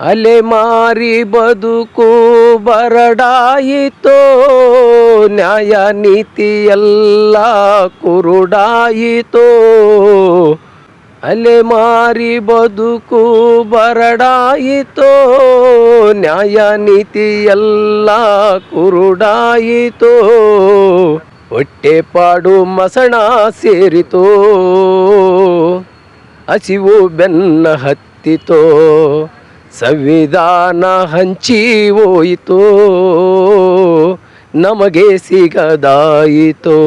ಅಲೆ ಮಾರಿ ಬದುಕು ಬರಡಾಯಿತೋ, ನ್ಯಾಯ ನೀತಿ ಎಲ್ಲ ಕುರುಡಾಯಿತೋ. ಅಲೆ ಮಾರಿ ಬದುಕು ಬರಡಾಯಿತೋ, ನ್ಯಾಯ ನೀತಿ ಎಲ್ಲ ಕುರುಡಾಯಿತೋ. ಹೊಟ್ಟೆ ಪಾಡು ಮಸಣ ಸೇರಿತೋ, ಹಸಿವು ಬೆನ್ನ ಹತ್ತಿತೋ. ಸಂವಿಧಾನ ಹಂಚಿ ಹೋಯಿತು, ನಮಗೆ ಸಿಗದಾಯಿತು.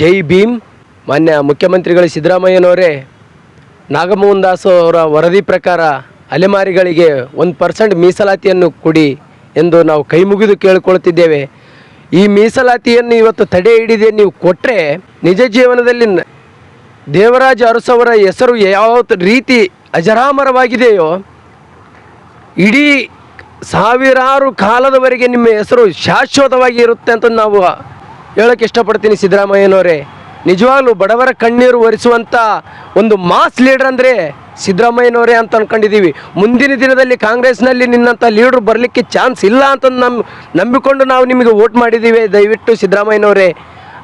ಜೈ ಭೀಮ್. ಮಾನ್ಯ ಮುಖ್ಯಮಂತ್ರಿಗಳು, ಸಿದ್ದರಾಮಯ್ಯನವರೇ ನಾಗಮೋಹನ್ ದಾಸ್ ಅವರ ವರದಿ ಪ್ರಕಾರ ಅಲೆಮಾರಿಗಳಿಗೆ ಒಂದು ಪರ್ಸೆಂಟ್ ಮೀಸಲಾತಿಯನ್ನು ಕೊಡಿ ಎಂದು ನಾವು ಕೈ ಮುಗಿದು ಕೇಳಿಕೊಳ್ತಿದ್ದೇವೆ ಈ ಮೀಸಲಾತಿಯನ್ನು ಇವತ್ತು ತಡೆ ಹಿಡಿದೆ ನೀವು ಕೊಟ್ಟರೆ ನಿಜ ಜೀವನದಲ್ಲಿ ದೇವರಾಜ ಅರಸವರ ಹೆಸರು ಯಾವ ರೀತಿ ಅಜರಾಮರವಾಗಿದೆಯೋ ಇಡೀ ಸಾವಿರಾರು ಕಾಲದವರೆಗೆ ನಿಮ್ಮ ಹೆಸರು ಶಾಶ್ವತವಾಗಿ ಇರುತ್ತೆ ಅಂತ ನಾವು ಹೇಳೋಕ್ಕೆ ಇಷ್ಟಪಡ್ತೀನಿ ಸಿದ್ದರಾಮಯ್ಯನವರೇ. ನಿಜವಾಗ್ಲೂ ಬಡವರ ಕಣ್ಣೀರು ಒರೆಸುವಂಥ ಒಂದು ಮಾಸ್ ಲೀಡರ್ ಅಂದರೆ ಸಿದ್ದರಾಮಯ್ಯನವರೇ ಅಂತ ಅಂದ್ಕೊಂಡಿದ್ದೀವಿ ಮುಂದಿನ ದಿನದಲ್ಲಿ ಕಾಂಗ್ರೆಸ್ನಲ್ಲಿ ನಿನ್ನಂಥ ಲೀಡ್ರು ಬರಲಿಕ್ಕೆ ಚಾನ್ಸ್ ಇಲ್ಲ ಅಂತ ನಮ್ಮ ನಂಬಿಕೊಂಡು ನಾವು ನಿಮಗೆ ವೋಟ್ ಮಾಡಿದ್ದೀವಿ. ದಯವಿಟ್ಟು ಸಿದ್ದರಾಮಯ್ಯನವರೇ,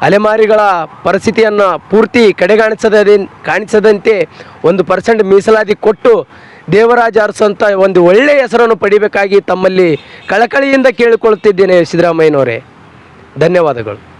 ಅಲೆಮಾರಿಗಳ ಪರಿಸ್ಥಿತಿಯನ್ನು ಪೂರ್ತಿ ಕಡೆಗಾಣಿಸದ ಕಾಣಿಸದಂತೆ ಒಂದು ಪರ್ಸೆಂಟ್ ಮೀಸಲಾತಿ ಕೊಟ್ಟು ದೇವರಾಜ ಅರಸು ಅಂತ ಒಂದು ಒಳ್ಳೆಯ ಹೆಸರನ್ನು ಪಡಿಬೇಕಾಗಿ ತಮ್ಮಲ್ಲಿ ಕಳಕಳಿಯಿಂದ ಕೇಳಿಕೊಳ್ಳುತ್ತಿದ್ದೇನೆ ಸಿದ್ದರಾಮಯ್ಯನವರೇ. ಧನ್ಯವಾದಗಳು.